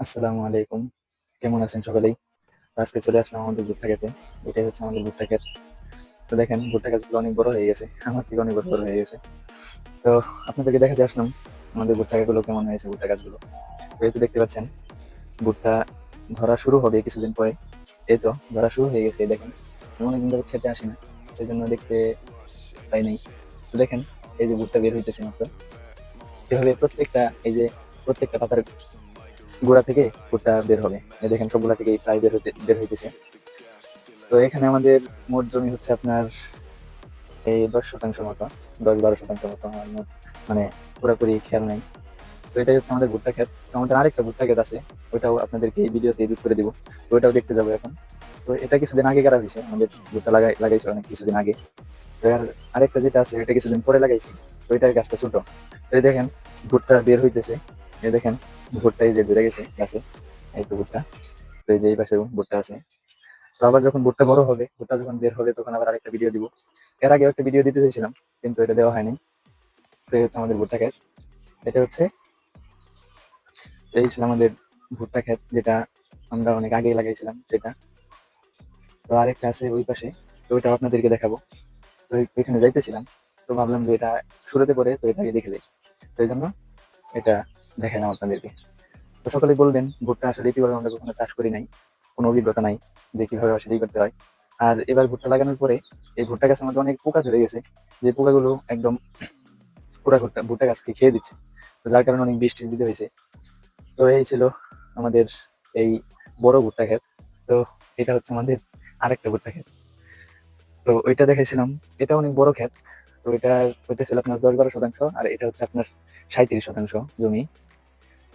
আসসালামু আলাইকুম। কেমন আছেন সকলেই? আজকে চলে আসলাম আমাদের ভুট্টা খেতে। এটাই হচ্ছে আমাদের ভুট্টা খেত। তো দেখেন, ভুট্টা গাছগুলো অনেক বড় হয়ে গেছে। আমার থেকে অনেক বড় বড় হয়ে গেছে। তো আপনাদেরকে দেখাতে আসলাম আমাদের ভুট্টা গুলো কেমন হয়েছে, ভুট্টা গাছগুলো। যেহেতু দেখতে পাচ্ছেন, ভুট্টা ধরা শুরু হবে কিছুদিন পরে। এই তো, ধরা শুরু হয়ে গেছে দেখেন। আমি অনেকদিন ধরে খেতে আসি না। সেই জন্য দেখতে পাই নাই। তো দেখেন, এই যে ভুট্টা বের হইতেছে মাত্র। এভাবে প্রত্যেকটা, এই যে প্রত্যেকটা পাতার গোড়া থেকে ভুট্টা বের হবে। এই দেখেন সবগুলা থেকে প্রায় বের হতে বের হইতেছে। তো এখানে আমাদের মোট জমি হচ্ছে আপনার এই দশ শতাংশ মতো, দশ বারো শতাংশ মতো আমার মোট মানে পুরোপুরি খেয়াল নেই। তো এটাই হচ্ছে আমাদের ভুট্টা ক্ষেত। তো আমাদের আরেকটা ভুট্টা ক্ষেত আছে, ওইটাও আপনাদেরকে এই ভিডিওতে যুক্ত করে দিব। ওইটাও দেখতে যাব এখন। তো এটা কিছুদিন আগে করা হয়েছে, আমাদের ভুট্টা লাগাই লাগাইছে অনেক কিছুদিন আগে। তো আর আরেকটা যেটা আছে এটা কিছুদিন পরে লাগাইছি। তো এটার গাছটা ছোট। তো এই দেখেন, ভুট্টা বের হইতেছে। এই দেখেন ভুট্টা এই যে বেড়ে গেছে গাছে, এই তো ভুট্টা, তো এই যে এই পাশে ভুট্টা আছে। তো আবার যখন ভুট্টা বড় হবে, ভুট্টা যখন বের হবে, তখন আবার আরেকটা ভিডিও দিব। এর আগে একটা ভিডিও দিতে চাইছিলাম, কিন্তু এটা দেওয়া হয়নি। তো এই হচ্ছে আমাদের ভুট্টা ক্ষেত। এটা হচ্ছে, এই ছিল আমাদের ভুট্টা ক্ষেত, যেটা আমরা অনেক আগেই লাগাইছিলাম সেটা তো আরেকটা আছে ওই পাশে, তো ওইটা আপনাদেরকে দেখাবো। তো ওই- ওইখানে যাইতেছিলাম, তো ভাবলাম যে এটা শুরুতে পরে তো এটাকে দেখে যাই। তো এই জন্য এটা দেখালাম আপনাদেরকে তো সকলে বলবেন, ভুট্টা আসলে কীভাবে আমরা কখনো চাষ করি নাই, কোনো অভিজ্ঞতা নাই যে কীভাবে আসলে ই করতে হয়। আর এবার ভুট্টা লাগানোর পরে এই ভুট্টা গাছের মধ্যে অনেক পোকা ধরে গেছে, যে পোকাগুলো একদম পুরা ভুট্টা ভুট্টা গাছকে খেয়ে দিচ্ছে। তো যার কারণে অনেক বৃষ্টি দিতে হয়েছে। তো এই ছিল আমাদের এই বড় ভুট্টা ক্ষেত। তো এটা হচ্ছে আমাদের আরেকটা ভুট্টা ক্ষেত। তো ওইটা দেখাইছিলাম। এটা অনেক বড় ক্ষেত। তো এটা ছিল আপনার দশ বারো শতাংশ, আর এটা হচ্ছে আপনার সাঁত্রিশ শতাংশ জমি।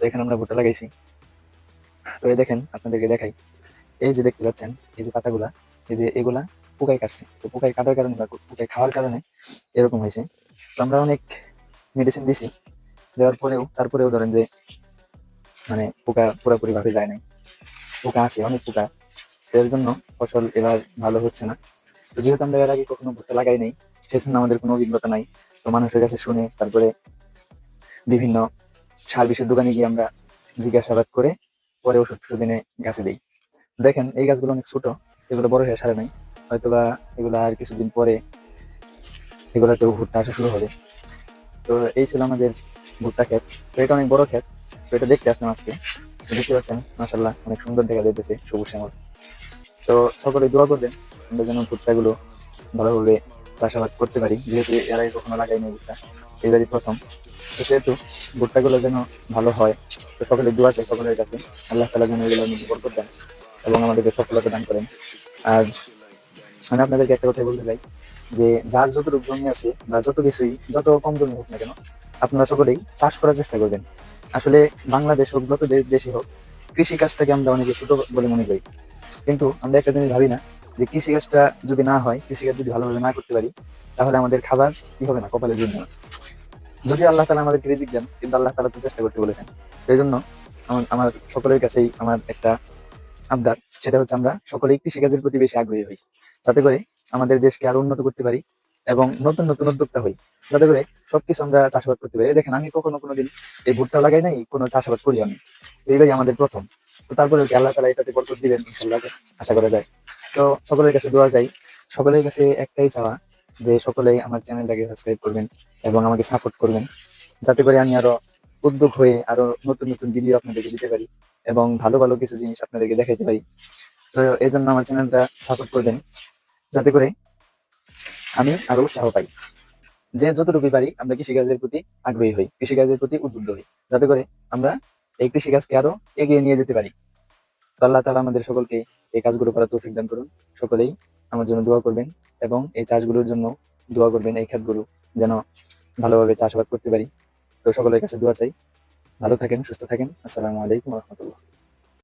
তো এখানে আমরা ভুট্টা লাগাইছি। তো এই দেখেন, আপনাদেরকে দেখাই। এই যে দেখতে পাচ্ছেন, এই যে পাতাগুলা, এই যে এগুলা পোকায় কাটছে। তো পোকায় কাটার কারণে বা পোকায় খাওয়ার কারণে এরকম হয়েছে। তো আমরা অনেক মেডিসিন দিছি, দেওয়ার পরেও তারপরেও ধরেন যে মানে পোকা পুরোপুরি ভাবে যায় নাই। পোকা আছে, অনেক পোকা। এর জন্য ফসল এবার ভালো হচ্ছে না। তো যেহেতু আমরা এর আগে কখনো ভুট্টা লাগাই নাই, সেজন্য আমাদের কোনো অভিজ্ঞতা নাই। তো মানুষের কাছে শুনে তারপরে বিভিন্ন সার বিষের দোকানে গিয়ে আমরা জিজ্ঞাসাবাদ করে পরে ওষুধ টষুধ এনে গাছে দিই। দেখেন, এই গাছগুলো অনেক ছোট, এগুলো বড় হয়ে সারে নাই। হয়তোবা এগুলো আর কিছুদিন পরে এগুলোতেও ভুট্টা আসা শুরু হবে। তো এই ছিল আমাদের ভুট্টা ক্ষেত। তো এটা অনেক বড় ক্ষেত। তো এটা দেখতে আসলাম আজকে। দেখতে পাচ্ছেন মাসাল্লাহ অনেক সুন্দর দেখা যেতেছে সবুজ শ্যামল। তো সকলে দোয়া করবেন, আমরা যেন ভুট্টাগুলো ভালোভাবে চাষাবাদ করতে পারি। যেহেতু এর আগে কখনো লাগাইনি ভুট্টা। এবারই প্রথম। সেহেতু ভুট্টাগুলো যেন ভালো হয়, তো সকলে দোয়া চাই সকলের কাছে। আল্লাহ তালা যেন এগুলো মধ্যে বরকত এবং আমাদেরকে সফলতা দান করেন। আর আমি আপনাদেরকে একটা কথা বলতে চাই যে, যার যতটুকু জমি আছে বা যত কিছুই, যত কম জমি হোক না কেন, আপনারা সকলেই চাষ করার চেষ্টা করবেন। আসলে বাংলাদেশ হোক, যত দেশ হোক কৃষি কাজটাকে আমরা অনেকে ছোট বলে মনে করি। কিন্তু আমরা একটা জিনিস ভাবি না যে, কৃষিকাজটা যদি না হয়, কৃষিকাজ যদি ভালোভাবে না করতে পারি, তাহলে আমাদের খাবার কি হবে না, কপালের জন্য? যদি আল্লাহ তালা আমাদের রিজিক দেন, কিন্তু আল্লাহ তালা তো চেষ্টা করতে বলেছেন। সেই জন্য আমার সকলের কাছেই আমার একটা আবদার, সেটা হচ্ছে আমরা সকলেই কৃষিকাজের প্রতি বেশি আগ্রহী হই। যাতে করে আমাদের দেশকে আরও উন্নত করতে পারি এবং নতুন নতুন উদ্যোক্তা হই। যাতে করে সবকিছু আমরা চাষাবাদ করতে পারি। দেখেন, আমি কখনো কোনোদিন এই ভুট্টা লাগাই নাই, কোনো চাষাবাদ করি আমি। এইবারই আমাদের প্রথম। তো তারপরে কি, আল্লাহ তালা এটাতে বরকত দিবেন ইনশাল্লাহ আশা করা যায়। তো সকলের কাছে দোয়া চাই। সকলের কাছে একটাই চাওয়া যে সকলেই আমার চ্যানেলটাকে সাবস্ক্রাইব করবেন এবং আমাকে সাপোর্ট করবেন। যাতে করে আমি আরও উদ্যোগ হয়ে আরও নতুন নতুন ভিডিও আপনাদেরকে দিতে পারি এবং ভালো ভালো কিছু জিনিস আপনাদেরকে দেখাইতে পারি। তো এই জন্য আমার চ্যানেলটা সাপোর্ট করবেন। যাতে করে আমি আরও উৎসাহ পাই। যে যতটুকু পারি আমরা কৃষিকাজের প্রতি আগ্রহী হই, কৃষিকাজের প্রতি উদ্বুদ্ধ হই। যাতে করে আমরা এই কৃষিকাজকে আরও এগিয়ে নিয়ে যেতে পারি। তো আল্লাহ তালা আমাদের সকলকে এই কাজগুলো করার তৌফিক দান করুন। সকলেই আমার জন্য দোয়া করবেন এবং এই চাষগুলোর জন্য দোয়া করবেন এই খাতগুলো যেন ভালোভাবে চাষাবাদ করতে পারি। তো সকলের কাছে দোয়া চাই। ভালো থাকেন, সুস্থ থাকেন। আসসালামু আলাইকুম রহমতুল্লাহ।